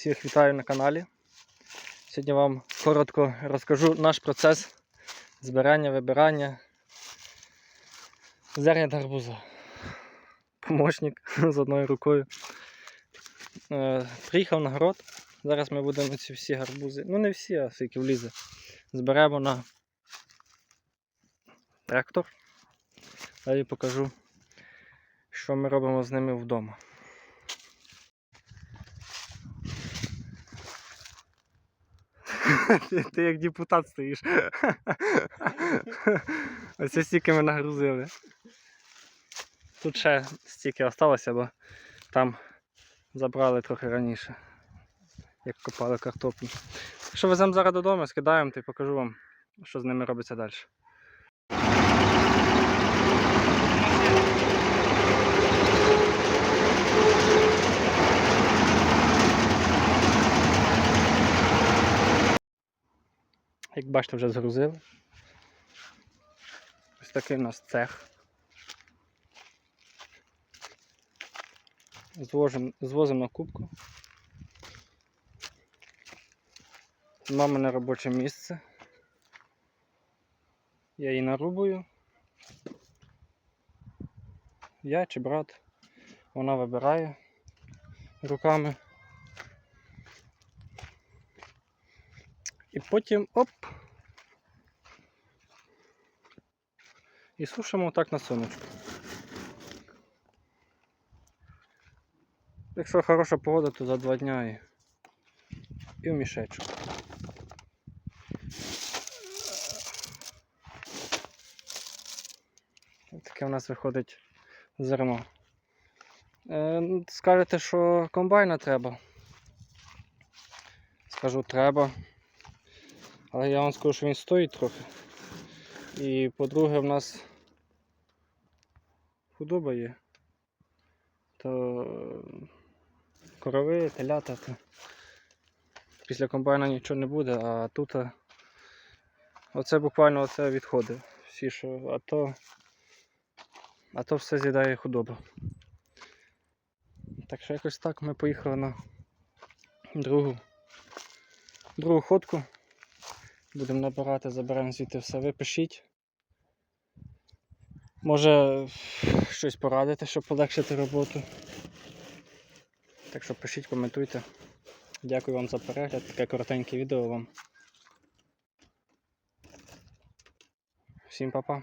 Всіх вітаю на каналі. Сьогодні вам коротко розкажу наш процес збирання, вибирання зерня гарбуза. Помощник з одною рукою. Е, Приїхав на город. Зараз ми будемо ці всі гарбузи, ну не всі, а скільки влізе. Зберемо на трактор. Далі покажу, що ми робимо з ними вдома. Ти, ти як депутат стоїш. Ось стільки ми нагрузили. Тут ще стільки залишилося, бо там забрали трохи раніше, як копали картоплю. Якщо веземо зараз додому, скидаємо, то покажу вам, що з ними робиться далі. Як бачите, вже згрузили. Ось такий у нас цех. Звожим, звозимо на кубку. Мамине робоче місце. Я її нарубую. Я чи брат. Вона вибирає руками. І потім оп. І сушимо так на сонечку. Якщо хороша погода, то за два дня і, і в мішечок. Таке у нас виходить зерно. Е, скажете, що комбайна треба. Скажу, треба. Але я вам скажу, що він стоїть трохи. І по-друге, в нас худоба є. То корови, телята, то після комбайна нічого не буде, а тут е, оце буквально оце відходи. Всі, що, а то, а то все з'їдає худоба. Так що якось так ми поїхали на другу, другу ходку. Будемо набирати, заберемо звідти все. Ви пишіть. Може щось порадити, щоб полегшити роботу. Так що пишіть, коментуйте. Дякую вам за перегляд. Таке коротеньке відео вам. Всім па-па.